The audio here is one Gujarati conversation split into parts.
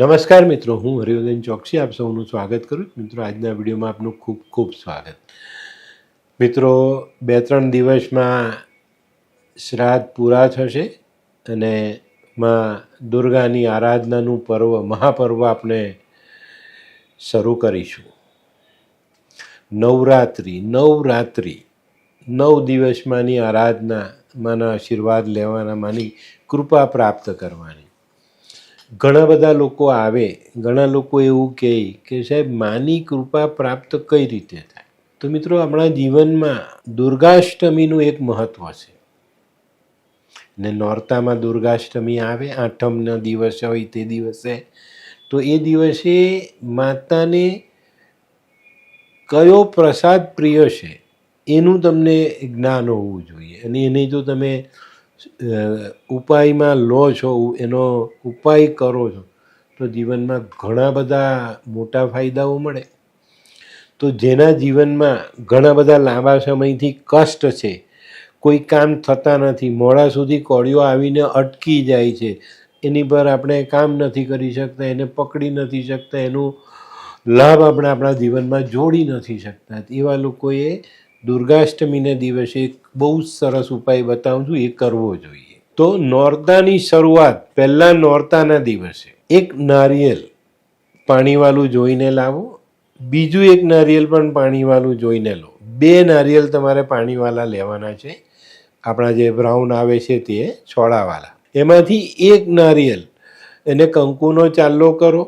નમસ્કાર મિત્રો, હું હરિવર્ધન ચોકસી, આપ સૌનું સ્વાગત કરું છું. મિત્રો, આજના વિડીયોમાં આપનું ખૂબ ખૂબ સ્વાગત. મિત્રો બે ત્રણ દિવસમાં શ્રાદ્ધ પૂરા થશે અને માં દુર્ગાની આરાધનાનું પર્વ, મહાપર્વ આપણે શરૂ કરીશું. નવરાત્રિ નવરાત્રિ. નવ દિવસમાંની આરાધના માના આશીર્વાદ લેવાના માની કૃપા પ્રાપ્ત કરવાની. ઘણા બધા લોકો આવે, ઘણા લોકો એવું કહે કે, સાહેબ, માની કૃપા પ્રાપ્ત કઈ રીતે થાય? તો મિત્રો, આપણા જીવનમાં દુર્ગાષ્ટમીનું એક મહત્ત્વ છે. ને નોરતામાં દુર્ગાષ્ટમી આવે, આઠમના દિવસે હોય તે દિવસે, તો એ દિવસે માતાને કયો પ્રસાદ પ્રિય છે, એનું તમને જ્ઞાન હોવું જોઈએ. અને એને જો તમે ઉપાયમાં લો છો એનો ઉપાય કરો છો, તો જીવનમાં ઘણા બધા મોટા ફાયદાઓ મળે. તો જેના જીવનમાં ઘણા બધા લાંબા સમયથી કષ્ટ છે, કોઈ કામ થતા નથી, મોડા સુધી કોળીઓ આવીને અટકી જાય છે, એની પર આપણે કામ નથી કરી શકતા, એને પકડી નથી શકતા, એનું લાભ આપણે, આપણા જીવનમાં જોડી નથી શકતા, એવા લોકોએ દુર્ગાષ્ટમીના દિવસે એક બહુ જ સરસ ઉપાય બતાવું છું, એ કરવો જોઈએ. તો નોરતાની શરૂઆત, પહેલાં નોરતાના દિવસે એક નારિયેલ પાણીવાળું જોઈને લાવો, બીજું એક નારિયેલ પણ પાણીવાળું જોઈને લો. બે નારિયેલ તમારે પાણીવાળા લેવાના છે. આપણા જે બ્રાઉન આવે છે તે છોડાવાળા. એમાંથી એક નારિયેલ, એને કંકુનો ચાલ્લો કરો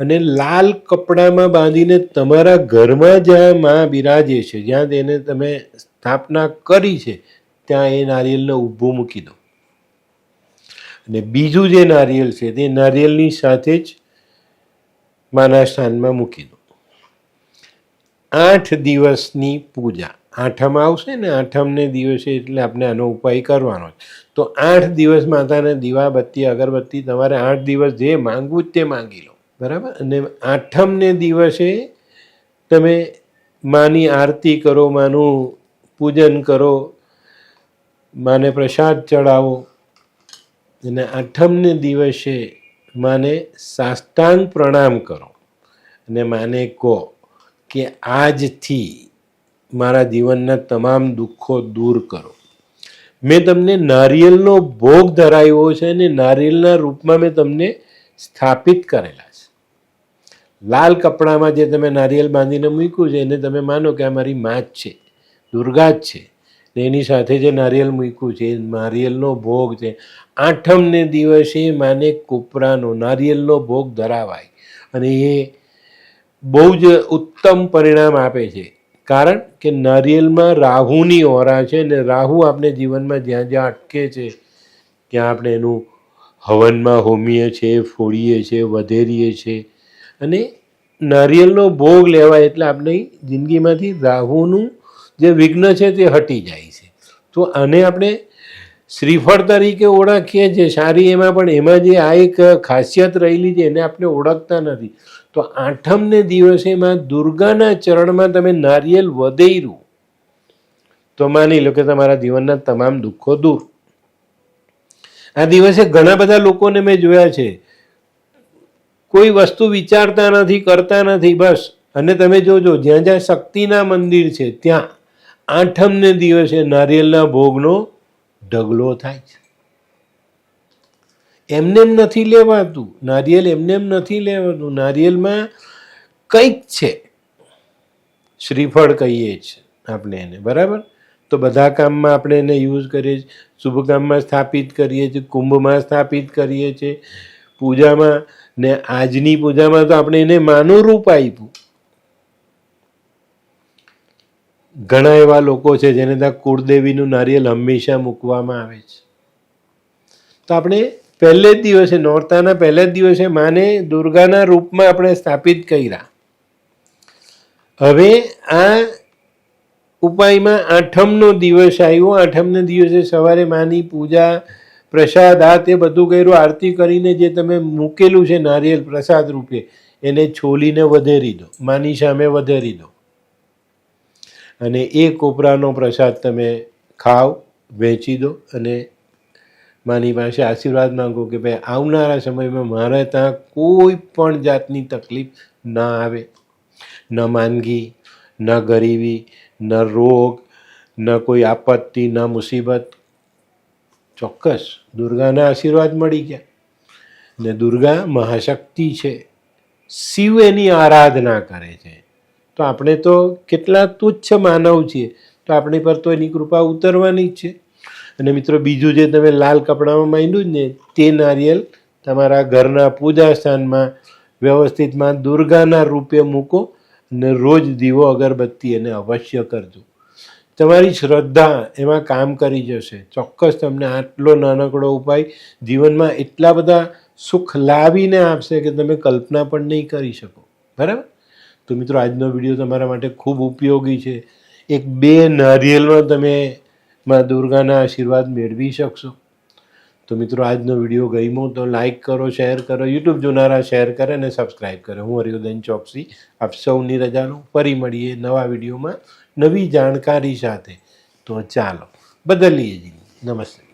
અને લાલ કપડામાં બાંધીને તમારા ઘરમાં જ્યાં માં બિરાજે છે, જ્યાં તેને તમે સ્થાપના કરી છે, ત્યાં એ નારિયેલને ઊભું મૂકી દો. અને બીજું જે નારિયેલ છે, તે નારિયેલની સાથે જ માના સ્થાનમાં મૂકી દો. આઠ દિવસની પૂજા. આઠમ આવશે ને, આઠમને દિવસે એટલે આપણે આનો ઉપાય કરવાનો તો આઠ દિવસ માતાને દીવા બત્તી, અગરબત્તી તમારે આઠ દિવસ જે માંગવું જ તે માંગી લો. બરાબર? અને આઠમને દિવસે તમે માની આરતી કરો, માનું પૂજન કરો, માને પ્રસાદ ચડાવો. અને આઠમને દિવસે માને સાષ્ટાંગ પ્રણામ કરો. અને માને કહો કે આજથી મારા જીવનના તમામ દુઃખો દૂર કરો. મેં તમને નારિયેલનો ભોગ ધરાવ્યો છે અને નારિયેલના રૂપમાં મેં તમને સ્થાપિત કરેલા લાલ કપડામાં જે તમે નારિયેલ બાંધીને મૂક્યું છે, એને તમે માનો કે આ મારી માં જ છે, દુર્ગા જ છે. ને એની સાથે જે નારિયેલ મૂક્યું છે, એ નારિયેલનો ભોગ છે. આઠમને દિવસે માને કોપરાનો નારિયેલનો ભોગ ધરાવાય. અને એ બહુ જ ઉત્તમ પરિણામ આપે છે. કારણ કે નારિયેલમાં રાહુની ઓરા છે ને રાહુ આપણે જીવનમાં જ્યાં જ્યાં અટકે છે, ત્યાં આપણે એનું હવનમાં હોમીએ છીએ, ફોડીએ છીએ, વધેરીએ છીએ. અને નારિયેલનો ભોગ લેવાય એટલે આપણી જિંદગીમાંથી રાહુનું જે વિઘ્ન છે તે હટી જાય છે. તો આને આપણે શ્રીફળ તરીકે ઓળખીએ છીએ સારી એમાં પણ એમાં જે આ એક ખાસિયત રહેલી છે એને આપણે ઓળખતા નથી. તો આઠમને દિવસે એમાં દુર્ગાના ચરણમાં તમે નારિયેલ વધેરું તો માની લો કે તમારા જીવનના તમામ દુઃખો દૂર. આ દિવસે ઘણા બધા લોકોને મેં જોયા છે. કોઈ વસ્તુ વિચારતા નથી, કરતા નથી, બસ. અને તમે જોજો, જ્યાં જ્યાં શક્તિના મંદિર છે, ત્યાં આઠમને દિવસે નારિયેલના ભોગનો ઢગલો થાય છે. એમને નથી લેવાતું. નારિયેલ એમને નથી લેવાતું. નારિયેલમાં કંઈક છે. શ્રીફળ કહીએ છીએ આપણે એને. બરાબર? તો બધા કામમાં આપણે એને યુઝ કરીએ છીએ. શુભ કામમાં સ્થાપિત કરીએ છીએ. કુંભમાં સ્થાપિત કરીએ છીએ. પૂજામાં ને આજની પૂજામાં તો આપણે એને માનું રૂપ આપ્યું. ઘણા એવા લોકો છે જેને ત્યાં કુળદેવીનું નારિયેલ હંમેશા મૂકવામાં આવે છે. તો આપણે પહેલે જ દિવસે, નોરતાના પહેલા જ દિવસે માને દુર્ગાના રૂપમાં આપણે સ્થાપિત કર્યા. હવે આ ઉપાયમાં આઠમનો દિવસ આવ્યો. આઠમના દિવસે સવારે માની પૂજા પ્રસાદ, આ તે બધું કર્યું, આરતી કરીને જે તમે મૂકેલું છે નારિયેલ પ્રસાદ રૂપે, એને છોલીને વધેરી દો, માની સામે વધેરી દો. અને એ કોપરાનો પ્રસાદ તમે ખાઓ, વેચી દો અને માની પાસે આશીર્વાદ માંગો કે ભાઈ, આવનારા સમયમાં મારે ત્યાં કોઈ પણ જાતની તકલીફ ના આવે. ન માંદગી, ન ગરીબી, ન રોગ, ન કોઈ આપત્તિ, ન મુસીબત ચોક્કસ. દુર્ગાના આશીર્વાદ મળી ગયા. ને દુર્ગા મહાશક્તિ છે. શિવ એની આરાધના કરે છે. તો આપણે તો કેટલા તુચ્છ માનવ છીએ. તો આપણી પર તો એની કૃપા ઉતરવાની જ છે. અને મિત્રો, બીજું જે તમે લાલ કપડામાં માંડ્યું જ ને, તે નારિયેલ તમારા ઘરના પૂજા સ્થાનમાં વ્યવસ્થિતમાં દુર્ગાના રૂપે મૂકો અને રોજ દીવો અગરબત્તી એને અવશ્ય કરજો. તમારી શ્રદ્ધા એમાં કામ કરી જશે. ચોક્કસ તમને આટલો નાનકડો ઉપાય જીવનમાં એટલા બધા સુખ લાવીને આપશે કે તમે કલ્પના પણ નહીં કરી શકો. બરાબર? તો મિત્રો, આજનો વીડિયો તમારા માટે ખૂબ ઉપયોગી છે. એક બે નારિયેલનો તમે માં દુર્ગાના આશીર્વાદ મેળવી શકશો. તો મિત્રો, આજનો વીડિયો ગમ્યો તો લાઇક કરો શેર કરો યુટ્યુબ જોનારા શેર કરે અને સબસ્ક્રાઈબ કરે. હું હરિયોદન ચોકસી, આપ સૌની રજાનું ફરી મળીએ નવા વિડીયોમાં નવી જાણકારી સાથે. તો ચાલો, બદલીએ જી નમસ્તે.